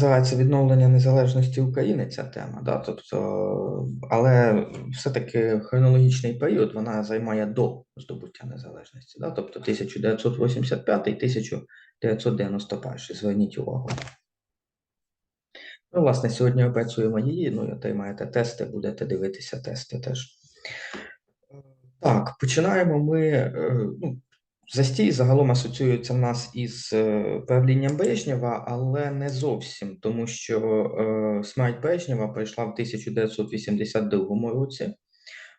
називається відновлення незалежності України ця тема, да? тобто, але все-таки хронологічний період вона займає до здобуття незалежності, да? тобто 1985-1991. Зверніть увагу. Ну, власне, сьогодні опрацюємо її, ну і отримаєте тести, будете дивитися тести теж. Так, починаємо ми. е, Ну, застій загалом асоціюється в нас із е, правлінням Брежнєва, але не зовсім, тому що е, смерть Брежнєва прийшла в 1982 році,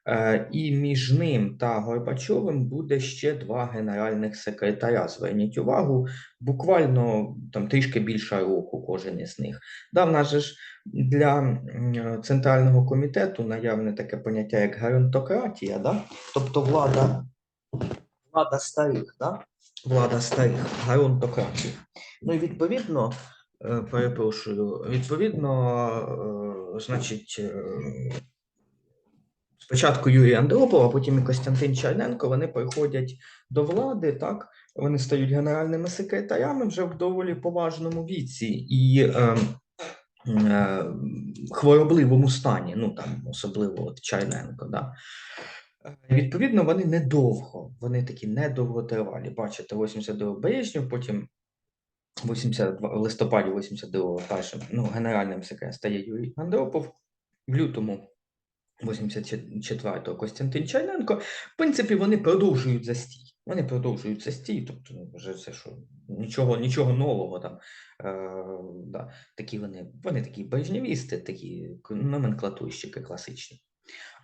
е, і між ним та Горбачовим буде ще два генеральних секретаря. Зверніть увагу, буквально там трішки більше року кожен із них. Да, в нас ж для центрального комітету наявне таке поняття як геронтократія, да? тобто влада, влада старих, да? влада старих, геронтократія. Ну і відповідно, е, перепрошую, відповідно, е, значить, е, спочатку Юрій Андропов, а потім і Костянтин Черненко, вони приходять до влади, так, вони стають генеральними секретарями вже в доволі поважному віці. І хворобливому стані, ну там особливо от Чайненко. Да. Е, Відповідно, вони недовго, вони такі недовготривалі. Бачите, 82 Брежнєв, потім 82, в листопаді 82-го першим ну, генеральним секретарем стає Юрій Андропов, в лютому 84-го Костянтин Чайненко. В принципі, вони продовжують застій. Вони продовжують застій, тобто ну, вже це що нічого, нічого нового там. Е, да, такі вони, вони такі брежнєвісти, такі номенклатурщики класичні.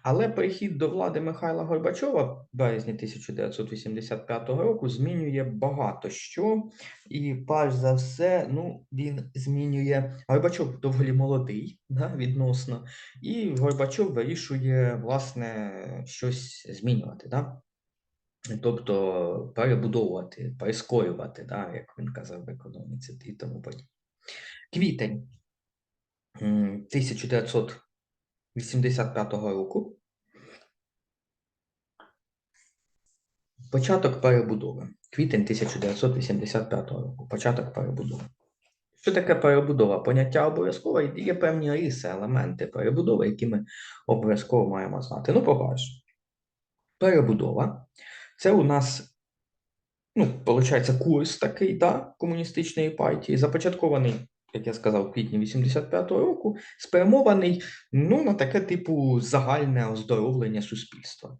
Але прихід до влади Михайла Горбачова в березні 1985 року змінює багато що. І перш за все, ну, він змінює Горбачов доволі молодий да, відносно, і Горбачов вирішує, власне, щось змінювати. Да? Тобто перебудовувати, прискорювати, да, як він казав в економіці і тому подібне. Квітень 1985 року. Початок перебудови. Квітень 1985 року. Початок перебудови. Що таке перебудова? Поняття обов'язково і є певні риси, елементи перебудови, які ми обов'язково маємо знати. Ну, по-перше, перебудова це у нас, ну, виходить, курс такий, да, комуністичної партії, започаткований, як я сказав, в квітні 85-го року, спрямований ну, на таке типу загальне оздоровлення суспільства.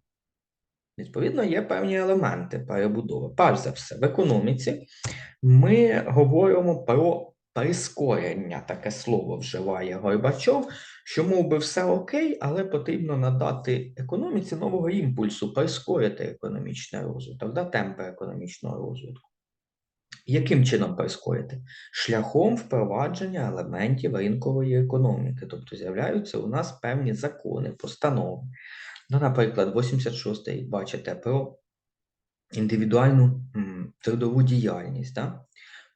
Відповідно, є певні елементи перебудови. Перш за все, в економіці ми говоримо про прискорення, таке слово вживає Горбачов, що мов би все окей, але потрібно надати економіці нового імпульсу, прискорити економічний розвиток, да, темпи економічного розвитку. Яким чином прискорити? Шляхом впровадження елементів ринкової економіки, тобто з'являються у нас певні закони, постанови. Ну, наприклад, 86 рік бачите про індивідуальну трудову діяльність. Да?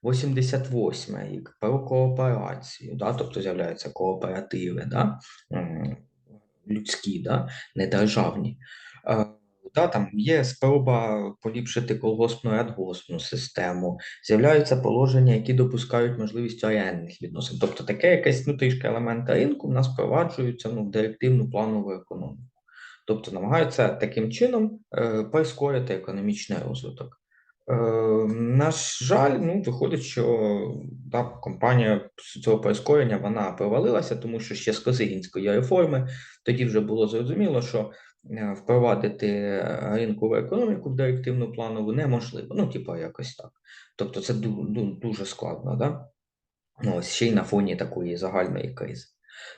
88 рік про кооперацію, да? тобто з'являються кооперативи, да? людські, да? не державні. Е, Да, там є спроба поліпшити колгоспну радгоспну систему, з'являються положення, які допускають можливість орендних відносин. Тобто таке якесь ну, трішки елементи ринку в нас впроваджуються ну, в директивну планову економіку. Тобто намагаються таким чином е, прискорити економічний розвиток. Е, на жаль, ну, виходить, що да, компанія цього прискорення вона провалилася, тому що ще з Косигінської реформи тоді вже було зрозуміло, що е, впровадити ринкову економіку в директивну планову неможливо. Ну, типу, якось так. Тобто це ду- ду- дуже складно, да? Ну, ось ще й на фоні такої загальної кризи.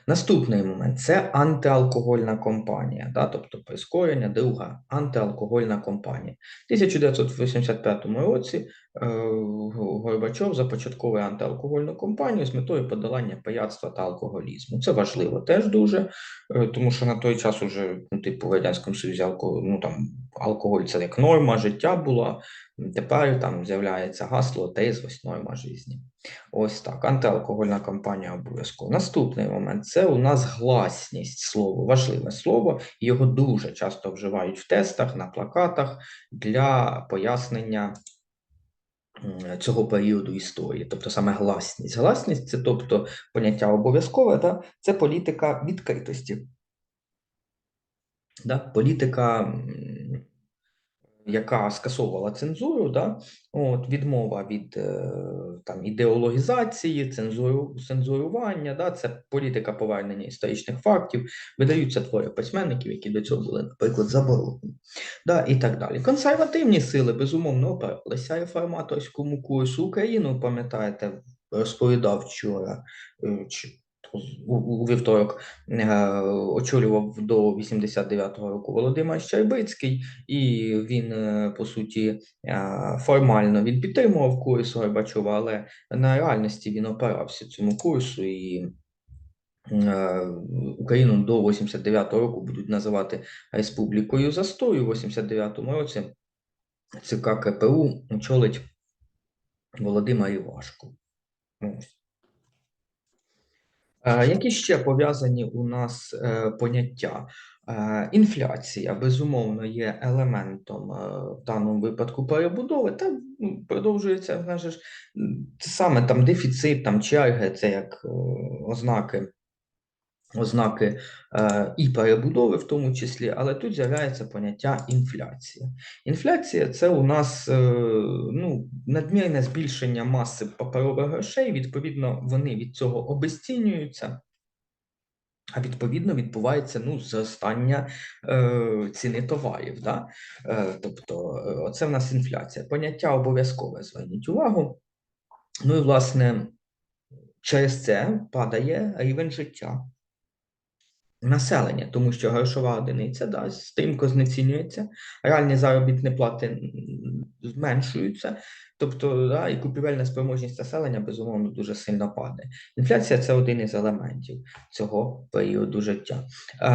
Наступний момент це антиалкогольна компанія, да, тобто прискорення, друга антиалкогольна компанія. В 1985 році Горбачов започатковує антиалкогольну компанію з метою подолання пияцтва та алкоголізму. Це важливо теж дуже, е, тому що на той час уже ну, типу в Радянському Союзі алкоголь, ну, там, алкоголь це як норма життя була. Тепер там з'являється гасло трезвость норма житті. Ось так, антиалкогольна кампанія обов'язково. Наступний момент це у нас гласність слово, важливе слово, його дуже часто вживають в тестах, на плакатах для пояснення цього періоду історії, тобто саме гласність. Гласність це тобто поняття обов'язкове, да? це політика відкритості. Да? Політика, яка скасовувала цензуру, да? От, відмова від е, там, ідеологізації, цензуру, цензурування, да? це політика повернення історичних фактів, видаються твори письменників, які до цього були, наприклад, заборонені, да? і так далі. Консервативні сили, безумовно, опиралися реформаторському курсу Україну, пам'ятаєте, розповідав вчора, е, у, вівторок е, очолював до 89-го року Володимир Щербицький, і він, е, по суті, е, формально він підтримував курс Горбачова, але на реальності він опирався цьому курсу і. Україну до 89-го року будуть називати Республікою Застою. У 89-му році ЦК КПУ очолить Володимир Івашко. Ось. Е, Які ще пов'язані у нас е, поняття? Е, Інфляція, безумовно, є елементом в даному випадку перебудови, та ну, продовжується знаєш, саме там дефіцит, там черги, це як ознаки, ознаки е, і перебудови, в тому числі, але тут з'являється поняття інфляція. Інфляція це у нас е, ну, надмірне збільшення маси паперових грошей, відповідно, вони від цього обесцінюються. А відповідно відбувається ну, зростання е, ціни товарів. Да? Е, тобто, е, оце в нас інфляція. Поняття обов'язкове, зверніть увагу. Ну і власне, через це падає рівень життя населення, тому що грошова одиниця да, стрімко знецінюється, реальні заробітні плати зменшуються, тобто да, і купівельна спроможність населення безумовно дуже сильно падає. Інфляція це один із елементів цього періоду життя.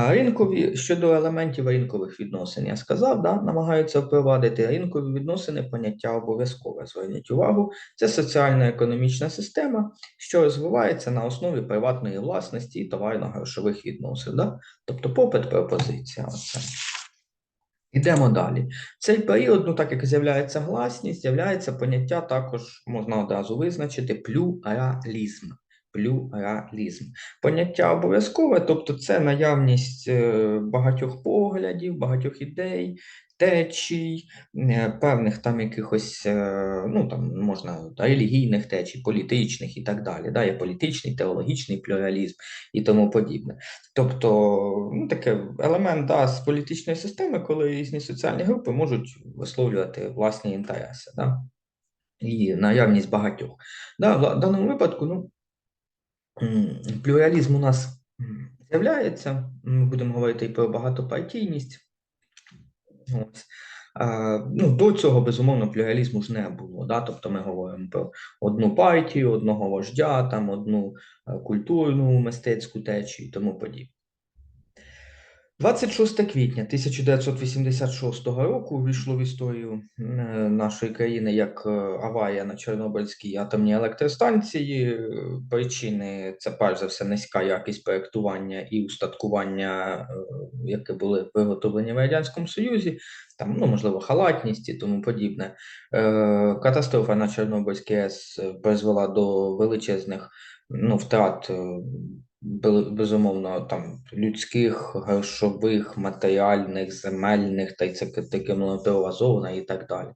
Ринкові щодо елементів ринкових відносин, я сказав, да, намагаються впровадити ринкові відносини, поняття обов'язкове. Зверніть увагу, це соціально-економічна система, що розвивається на основі приватної власності і товарно-грошових відносин. Да? Тобто попит, пропозиція. Оце. Ідемо далі. Цей період, ну так як з'являється гласність, з'являється поняття також можна одразу визначити плюралізм. Плюралізм. Поняття обов'язкове, тобто це наявність е, багатьох поглядів, багатьох ідей, течій, е, певних там якихось, е, ну там можна релігійних течій, політичних і так далі. Да? Є політичний, теологічний плюралізм і тому подібне. Тобто, ну, таке елемент да, з політичної системи, коли різні соціальні групи можуть висловлювати власні інтереси, да? і наявність багатьох. Да, в даному випадку, ну, плюралізм у нас з'являється, ми будемо говорити і про багатопартійність. Ось. Ну, до цього, безумовно, плюралізму ж не було. Да? Тобто ми говоримо про одну партію, одного вождя, там, одну е, культурну, мистецьку течію і тому подібне. 26 квітня 1986 року увійшло в історію е, нашої країни як е, аварія на Чорнобильській атомній електростанції. Причини це перш за все низька якість проєктування і устаткування, е, які були виготовлені в Радянському Союзі, там, ну, можливо, халатність і тому подібне. Катастрофа на Чорнобильській АЕС призвела до величезних ну, втрат. Бе- безумовно, там людських, грошових, матеріальних, земельних, та й це таке монотова зона і так далі.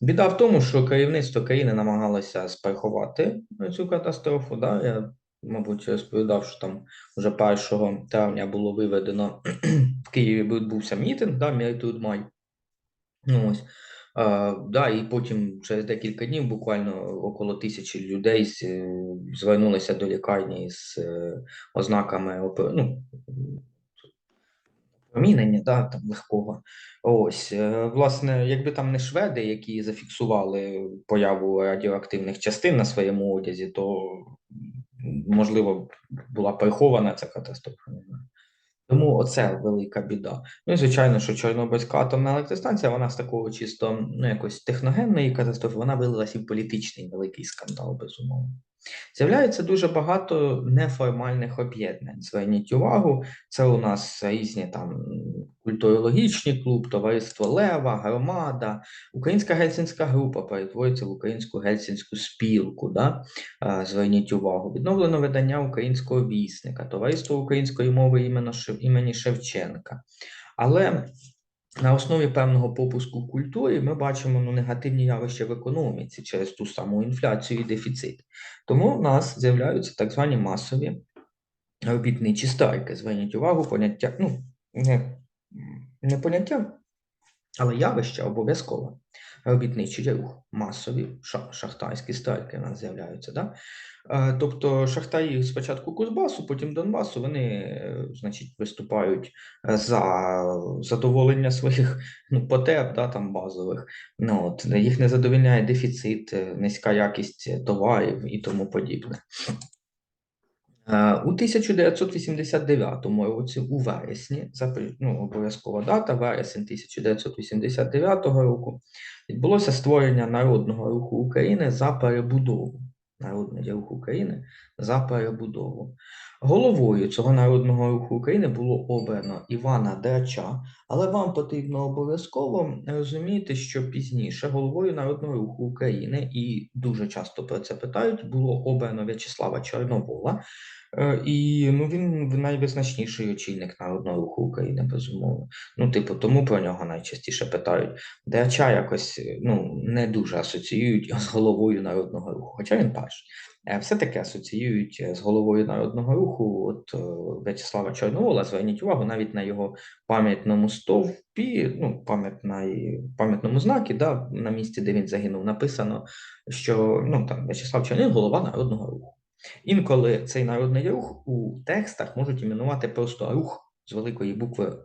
Біда в тому, що керівництво країни намагалося сприховати цю катастрофу. Да? Я, мабуть, розповідав, що там вже 1 травня було виведено в Києві відбувся мітинг, да, Мій тут май. Ну, ось. Да, і потім через декілька днів, буквально около тисячі людей е, звернулися до лікарні з е, ознаками ну, промінення, да, там легкого. Ось, е, власне, якби там не шведи, які зафіксували появу радіоактивних частин на своєму одязі, то можливо була прихована ця катастрофа. Тому оце велика біда. Ну і звичайно, що Чорнобильська атомна електростанція, вона з такого чисто ну, якось техногенної катастрофи, вона вилилася в політичний великий скандал, безумовно. З'являється дуже багато неформальних об'єднань. Зверніть увагу, це у нас різні там культурологічні клуб, товариство Лева, громада, Українська гельсінська група перетворюється в Українську гельсінську спілку. Да? Зверніть увагу, відновлено видання українського вісника, товариство української мови імені Шевченка. Але на основі певного попуску культури ми бачимо ну, негативні явища в економіці через ту саму інфляцію і дефіцит. Тому в нас з'являються так звані масові робітничі страйки. Зверніть увагу, поняття, ну, не, не поняття, але явище обов'язково. Робітничий рух, масові ша- шахтарські страйки у нас з'являються. Да? Тобто шахтарі спочатку Кузбасу, потім Донбасу, вони, е, значить, виступають за задоволення своїх ну, потреб, да, там базових. Ну, от, їх не задовольняє дефіцит, е, низька якість товарів і тому подібне. Е, У 1989 році, у вересні, ну, обов'язкова дата, вересень 1989 року, відбулося створення Народного руху України за перебудову. Народний рух України за перебудову. Головою цього Народного руху України було обрано Івана Драча, але вам потрібно обов'язково розуміти, що пізніше головою Народного руху України, і дуже часто про це питають, було обрано В'ячеслава Чорновола. Е, І ну, він найвизначніший очільник Народного руху України, безумовно. Ну, типу, тому про нього найчастіше питають. Драча якось е, ну, не дуже асоціюють з головою Народного руху, хоча він перший. Е, Все-таки асоціюють е, з головою Народного руху от е, В'ячеслава Чорновола. Зверніть увагу, навіть на його пам'ятному стовпі, ну, пам'ятній, пам'ятному знакі, да, на місці, де він загинув, написано, що ну, там, В'ячеслав Чорновол – голова Народного руху. Інколи цей народний рух у текстах можуть іменувати просто рух з великої букви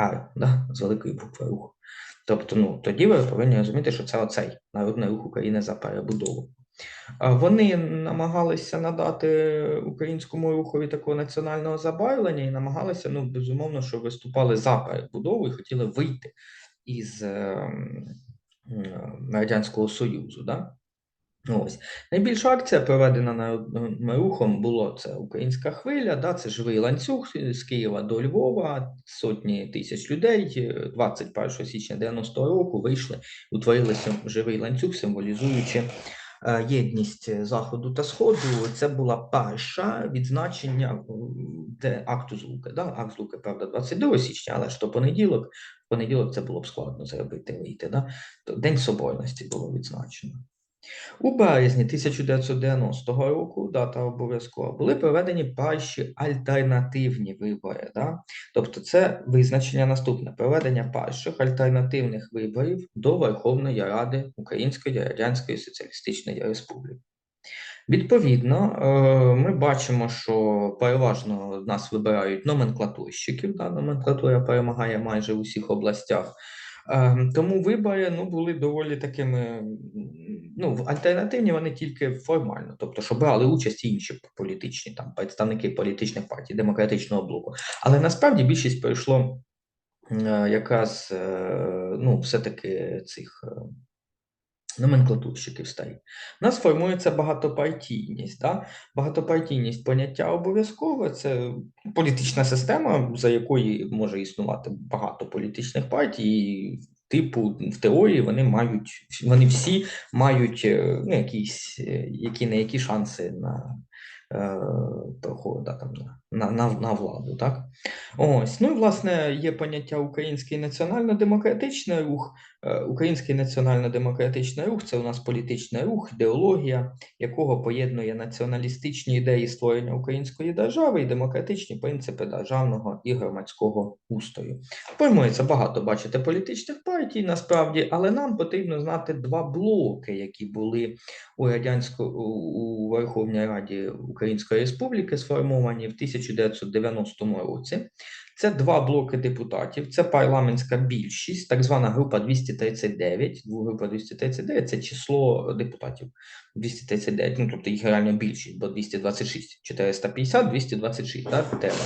Р, да? з великої букви рух. Тобто, ну, тоді ви повинні розуміти, що це оцей народний рух України за перебудову. Вони намагалися надати українському рухові такого національного забарвлення і намагалися, ну, безумовно, що виступали за перебудову і хотіли вийти із ем, Радянського Союзу. Да? Ось. Найбільша акція, проведена народним рухом, було це українська хвиля, да, це живий ланцюг з Києва до Львова, сотні тисяч людей. е, 21 січня 90-го року вийшли, утворили сим- живий ланцюг, символізуючи е, єдність Заходу та Сходу. Це була перша відзначення де акту злуки. Да? Акт злуки, правда, 22 січня, але ж то понеділок. В понеділок це було б складно зробити вийти. Да? То День Соборності було відзначено. У березні 1990 року, дата обов'язкова, були проведені перші альтернативні вибори. Да? Тобто це визначення наступне: проведення перших альтернативних виборів до Верховної Ради Української Радянської Соціалістичної Республіки. Відповідно, е, ми бачимо, що переважно нас вибирають номенклатурщиків. Да? Номенклатура перемагає майже в усіх областях. Е, Тому вибори ну, були доволі такими. Ну, альтернативні вони тільки формально, тобто, що брали участь інші політичні там представники політичних партій, демократичного блоку. Але насправді більшість пройшло якраз е, ну, все-таки цих номенклатурщиків старі. У нас формується багатопартійність. Да? Багатопартійність поняття обов'язкове це політична система, за якої може існувати багато політичних партій. Типу, в теорії вони мають, вони всі мають е, ну, якісь, е, які не які шанси на е, проход, да, там, на, на, на владу. Так? Ось, ну і власне є поняття український національно-демократичний рух. Е, Український національно-демократичний рух це у нас політичний рух, ідеологія, якого поєднує націоналістичні ідеї створення української держави і демократичні принципи державного і громадського устрою. Формується багато, бачите, політичних партій насправді, але нам потрібно знати два блоки, які були у радянсько у Верховній Раді Української Республіки сформовані в 1990 році. Це два блоки депутатів, це парламентська більшість, так звана група 239. Група 239 це число депутатів. 239, ну тобто їх реально більшість, бо 226, 450, 226, так, треба.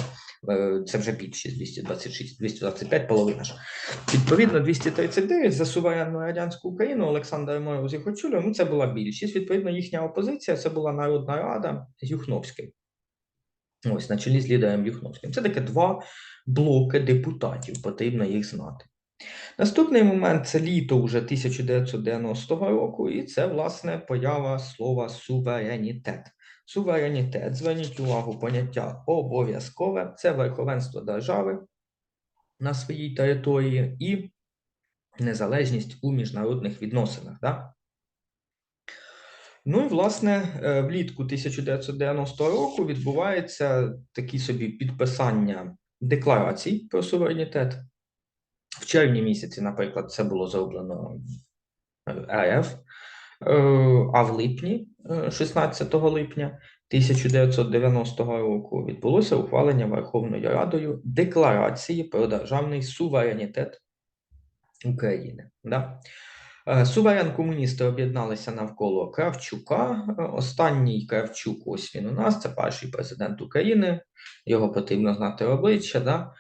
Е, Це вже більшість 226, 225 половина ж. Відповідно, 239 за суверенну радянську Україну Олександр Мороз їх очолював. Ну, це була більшість. Відповідно, їхня опозиція це була Народна Рада з Юхновським. Ось на чолі з лідером Юхновським. Це таке два блоки депутатів, потрібно їх знати. Наступний момент це літо вже 1990 року, і це, власне, поява слова суверенітет. Суверенітет, зверніть увагу, поняття обов'язкове це верховенство держави на своїй території і незалежність у міжнародних відносинах. Да? Ну і власне е, влітку 1990 року відбувається такі собі підписання декларацій про суверенітет. В червні місяці, наприклад, це було зроблено е, РФ, е, а в липні, е, 16 липня 1990 року, відбулося ухвалення Верховною Радою декларації про державний суверенітет України. Да? Е, Суверен комуністи об'єдналися навколо Кравчука. Е, Останній Кравчук, ось він у нас, це перший президент України. Його потрібно знати обличчя. Да?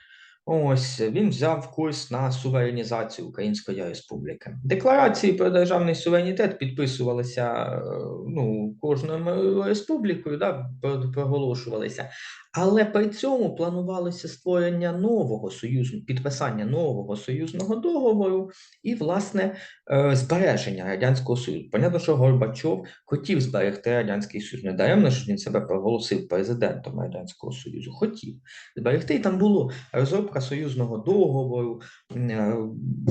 Ось він взяв курс на суверенізацію Української Республіки. Декларації про державний суверенітет підписувалися е, ну, кожною республікою, да, про- проголошувалися. Але при цьому планувалося створення нового союзу, підписання нового союзного договору і, власне, е, збереження Радянського Союзу. Понятно, що Горбачов хотів зберегти Радянський Союз. Не даремно, що він себе проголосив президентом Радянського Союзу. Хотів зберегти. І там було розробка союзного договору. е,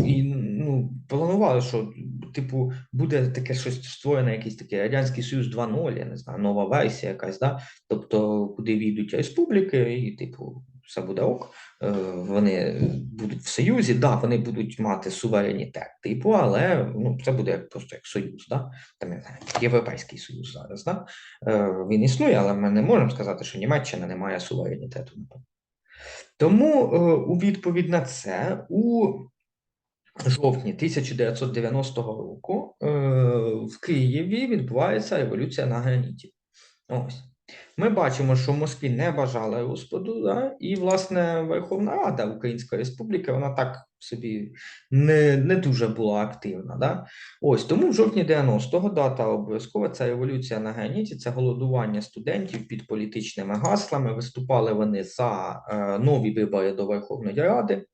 І ну, планували, що типу буде таке щось створене, якийсь такий Радянський Союз 2.0, я не знаю, нова версія якась, да? тобто куди війдуть республіки, і типу. Все буде ок, е, вони будуть в союзі, да, вони будуть мати суверенітет, типу, але ну, це буде просто як союз, да? там Європейський Союз зараз. Да? Е, Він існує, але ми не можемо сказати, що Німеччина не має суверенітету. Тому е, у відповідь на це у жовтні 1990 року е, в Києві відбувається революція на граніті. Ось. Ми бачимо, що в Москві не бажали розпаду, да? і, власне, Верховна Рада Української Республіки, вона так собі не, не дуже була активна. Да? Ось тому в жовтні 90-го дата обов'язково ця революція на геніті, це голодування студентів під політичними гаслами. Виступали вони за е, нові вибори до Верховної Ради,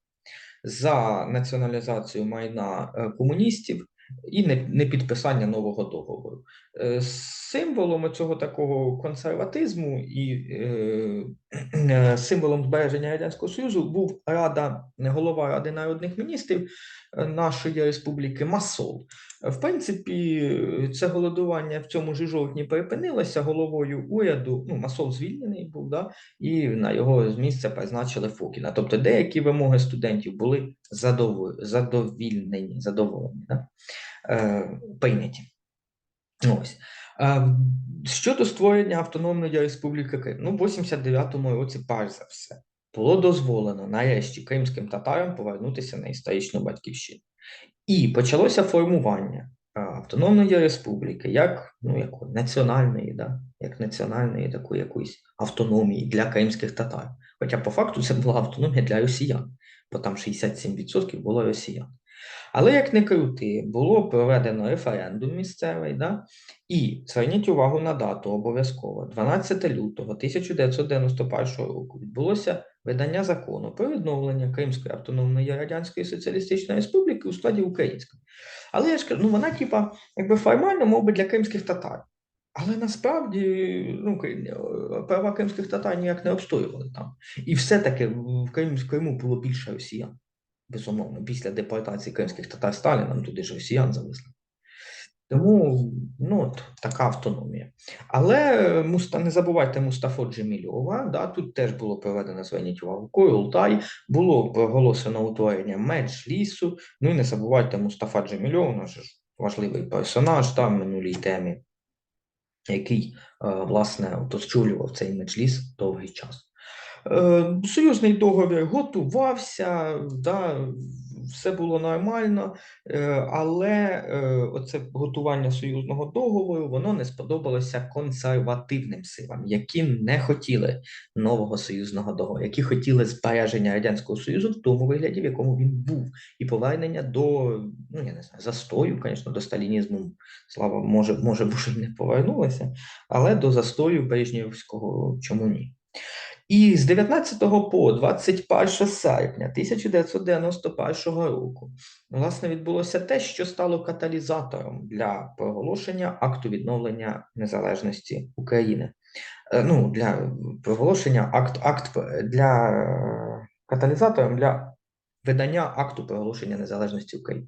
за націоналізацію майна е, комуністів і не, підписання нового договору. Е, Символом цього такого консерватизму і е, е, символом збереження Радянського Союзу був Рада, голова Ради народних міністрів нашої республіки Масол. В принципі, це голодування в цьому ж жовтні припинилося головою уряду. Ну, Масол звільнений був, да, і на його з місця призначили Фокіна. Тобто деякі вимоги студентів були задовільнені, задоволені, да? е, прийняті. Ось. Е, Щодо створення Автономної Республіки Крим, ну, в 89-му році, перш за все, було дозволено нарешті кримським татарам повернутися на історичну батьківщину. І почалося формування е, Автономної Республіки як, ну, як національної, да, як національної такої якоїсь автономії для кримських татар. Хоча по факту це була автономія для росіян, бо там 67% було росіян. Але як не крути, було проведено референдум місцевий, да? і зверніть увагу на дату обов'язково. 12 лютого 1991 року відбулося видання закону про відновлення Кримської автономної Радянської Соціалістичної Республіки у складі української. Але я ж кажу, ну вона, типа, якби формально, мов би, для кримських татар. Але насправді ну, е, права кримських татар ніяк не обстоювали там. І все-таки в Крим- в Криму було більше росіян. Безумовно, після депортації кримських татар Сталіном туди ж росіян завезли. Тому ну, от, така автономія. Але е, Муста, не забувайте Мустафу Джемільова, да, тут теж було проведено, зверніть увагу, Курултай, було проголошено утворення Меджлісу, ну і не забувайте Мустафа Джемільов, наш важливий персонаж там в минулій темі, який, е, власне, очолював цей Меджліс довгий час. Е, Союзний договір готувався, да, все було нормально, е, але е, оце готування союзного договору воно не сподобалося консервативним силам, які не хотіли нового союзного договору, які хотіли збереження Радянського Союзу в тому вигляді, в якому він був, і повернення до, ну я не знаю, застою, звісно, до сталінізму, слава може, може, може, не повернулося, але до застою Брежнєвського чому ні. І з 19 по 21 серпня 1991 року власне відбулося те, що стало каталізатором для проголошення акту відновлення незалежності України. Е, Ну, для проголошення акт, акт для е, каталізатором для видання акту проголошення незалежності України.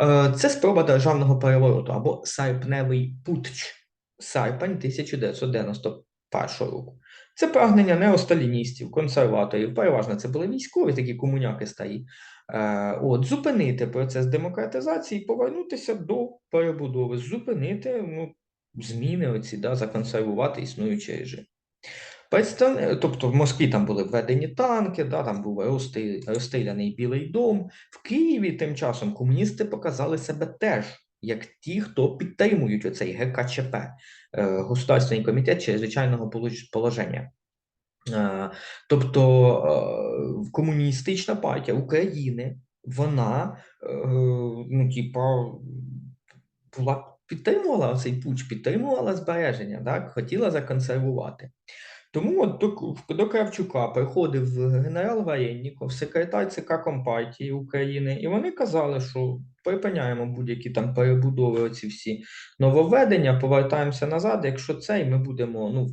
Е, Це спроба державного перевороту або серпневий путч серпень 1991 року. Це прагнення неосталіністів, консерваторів, переважно це були військові, такі комуняки старі. Е, От, зупинити процес демократизації, повернутися до перебудови, зупинити ну, зміни оці, да, законсервувати існуючий режим. Представ... Тобто в Москві там були введені танки, да, там був розстріл... розстріляний Білий дом. В Києві тим часом комуністи показали себе теж як ті, хто підтримують оцей ГКЧП, е, Государственний комітет чрезвичайного полож- положення. Е, Тобто е, комуністична партія України, вона ну, типа, була підтримувала цей путь, підтримувала збереження, так, хотіла законсервувати. Тому от до, до Кравчука приходив генерал Ваєнніков, секретар ЦК Компартії України, і вони казали, що припиняємо будь-які там перебудови, оці всі нововведення, повертаємося назад. Якщо це, і ми будемо, ну,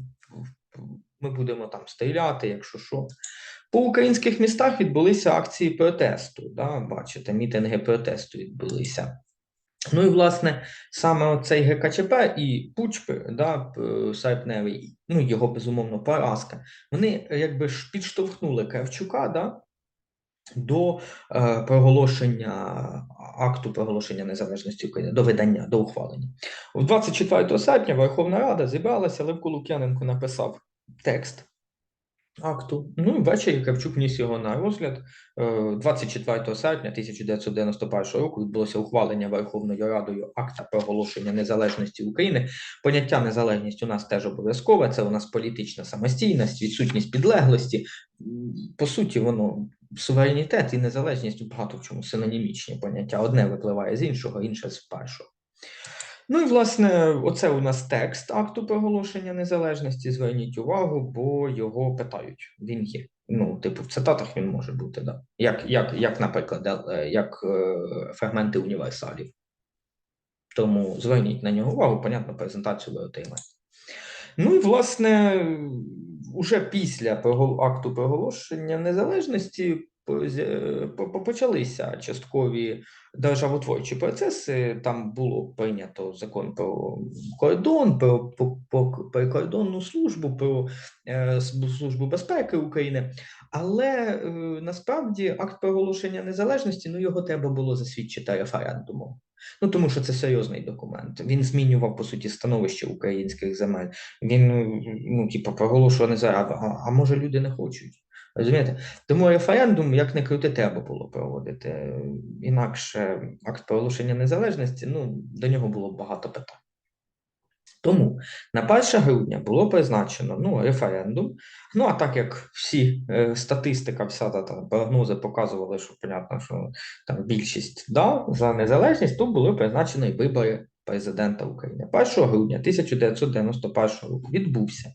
ми будемо там стріляти, якщо що. По українських містах відбулися акції протесту. Да, бачите, мітинги протесту відбулися. Ну і власне саме оцей ГКЧП і Пучпи, да, серпневий, ну його безумовно поразка, вони якби ж підштовхнули Кравчука да, до е, проголошення акту проголошення незалежності України, до видання, до ухвалення. 24 серпня Верховна Рада зібралася, Левко Лук'яненко написав текст акту. Ну ввечері Кравчук вніс його на розгляд. Е, 24 серпня 1991 року відбулося ухвалення Верховною Радою акта проголошення незалежності України. Поняття незалежність у нас теж обов'язкове. Це у нас політична самостійність, відсутність підлеглості. По суті, воно суверенітет і незалежність багато в чому синонімічні поняття. Одне випливає з іншого, інше з першого. Ну і власне, оце у нас текст акту проголошення незалежності. Зверніть увагу, бо його питають. Він є. Ну, типу, в цитатах він може бути, да. Як, як, як наприклад, е, як е, фрагменти універсалів. Тому зверніть на нього увагу, понятно, презентацію ви отримаєте. Ну і власне, уже після акту проголошення незалежності почалися часткові державотворчі процеси. Там було прийнято закон про кордон, про, прикордонну службу, про е, службу безпеки України. Але е, насправді акт проголошення незалежності ну його треба було засвідчити референдумом. Ну тому що це серйозний документ. Він змінював по суті становище українських земель. Він ну, типу, проголошував незалежність, а, а може люди не хочуть. Розумієте? Тому референдум, як не крути, треба було проводити. Інакше акт проголошення незалежності, ну, до нього було багато питань. Тому на 1 грудня було призначено ну, референдум. Ну, а так як всі е, статистика, вся та, та прогнози показували, що понятно, що там більшість да, за незалежність, то були призначені вибори президента України. 1 грудня 1991 року відбувся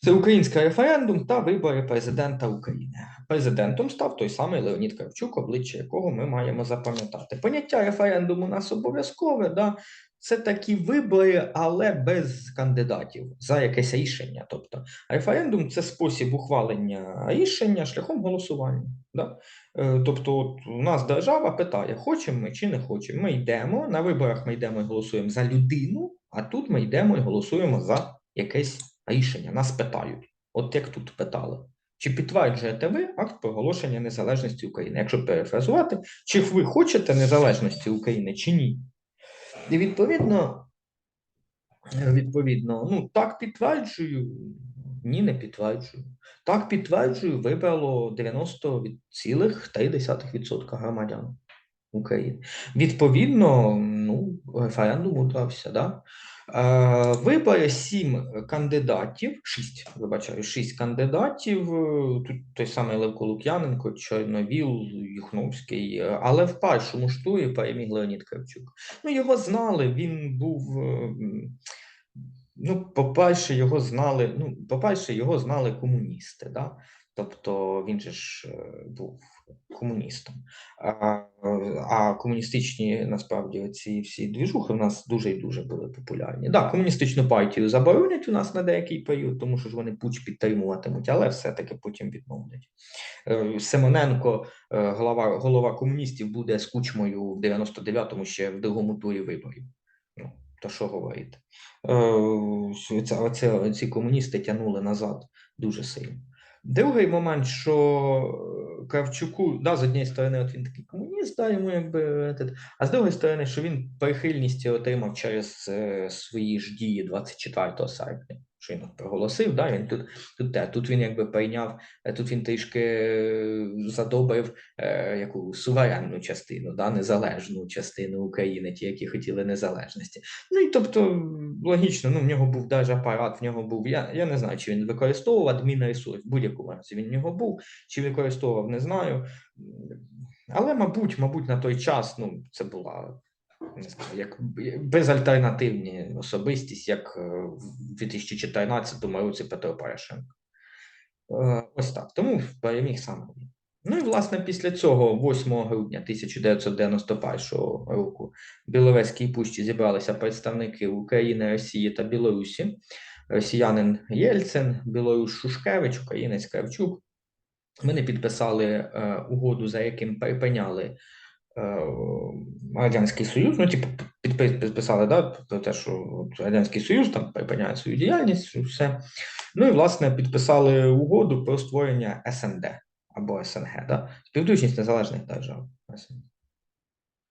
Всеукраїнський референдум та вибори президента України. Президентом став той самий Леонід Кравчук, обличчя якого ми маємо запам'ятати. Поняття референдуму у нас обов'язкове, да? це такі вибори, але без кандидатів за якесь рішення. Тобто референдум це спосіб ухвалення рішення шляхом голосування. Да? Е, Тобто, от у нас держава питає, хочемо ми чи не хочемо. Ми йдемо на виборах. Ми йдемо і голосуємо за людину, а тут ми йдемо і голосуємо за якесь рішення. Нас питають, от як тут питали. Чи підтверджуєте ви акт проголошення незалежності України? Якщо перефразувати, чи ви хочете незалежності України, чи ні? І відповідно Відповідно, ну так підтверджую, ні, не підтверджую. Так підтверджую, вибрало 90,3% громадян України. Відповідно, ну, референдум удався, да? Е, Вибере сім кандидатів, шість, вибачаю, шість кандидатів. е, Тут той самий Левко Лук'яненко, Чорновіл, Юхновський, е, але в першому ж переміг Леонід Кравчук. Ну, його знали, він був. Ну, по-перше, його знали. Ну, по-перше, його знали комуністи, да? Тобто він же ж е, був комуністом. А, а комуністичні насправді ці всі двіжухи в нас дуже і дуже були популярні. Да, комуністичну партію заборонять у нас на деякий період, тому що ж вони пуч підтримуватимуть, але все-таки потім відновлять. Е, Симоненко, е, голова, голова комуністів, буде з кучмою в 99-му ще в другому турі виборів. Ну, то що говорити? Е, це, оце, ці комуністи тягнули назад дуже сильно. Другий момент, що Кравчуку, да, з однієї сторони, от він такий комуніст, да, йому якби, а з другої сторони, що він прихильність отримав через е, свої ж дії 24 серпня, от проголосив, да, він тут, тут, те, тут він якби прийняв, е, тут він трішки е, задобрив е, яку суверенну частину, да, незалежну частину України, ті, які хотіли незалежності. Ну і тобто, логічно, ну в нього був даже апарат, в нього був. Я, я не знаю, чи він використовував адмінресурс, будь-якому разі він в нього був, чи використовував, не знаю. Але, мабуть, мабуть, на той час ну, це була як безальтернативні особистість, як е, в 2014 році Петро Порошенко. Е, Ось так. Тому переміг він. Ну і власне після цього, 8 грудня 1991 року, в Біловезькій пущі зібралися представники України, Росії та Білорусі. Росіянин Єльцин, Білорус Шушкевич, українець Кравчук. Вони підписали е, угоду, за яким припиняли Радянський Союз. Ну, типу, підпис- підписали да, про те, що Радянський Союз там припиняє свою діяльність, все. Ну і власне підписали угоду про створення СНД або СНГ, да? співдружність незалежних держав.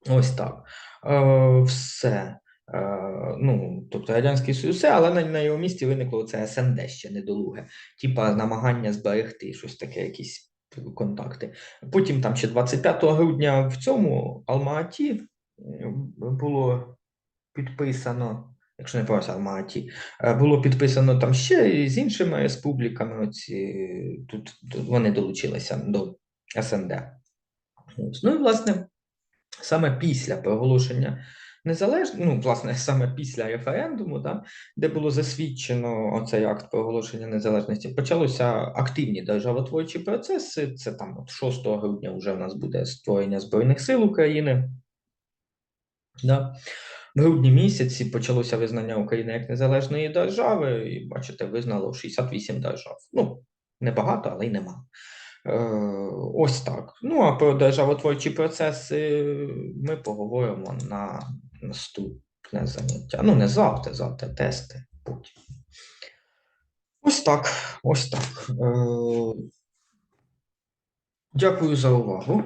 Ось так. Е, все. Е, ну, тобто Радянський Союз, але на його місці виникло це СНД ще недолуге. Типа намагання зберегти щось таке, якісь контакти. Потім там ще 25 грудня в цьому Алма-Аті було підписано, якщо не помиляюся, Алма-Аті, е, було підписано там ще з іншими республіками. Оці, тут вони долучилися до СНД. Ну і власне, саме після проголошення незалежності, ну, власне, саме після референдуму, да, де було засвідчено оцей акт проголошення незалежності, почалися активні державотворчі процеси. Це там от 6 грудня вже в нас буде створення Збройних сил України. Да. В грудні місяці почалося визнання України як незалежної держави, і бачите, визнало 68 держав. Ну, небагато, але й нема. Е, ось так. Ну, а про державотворчі процеси ми поговоримо на наступне заняття. Ну, не завтра, завтра тести потім. Ось так, ось так. Е, Дякую за увагу.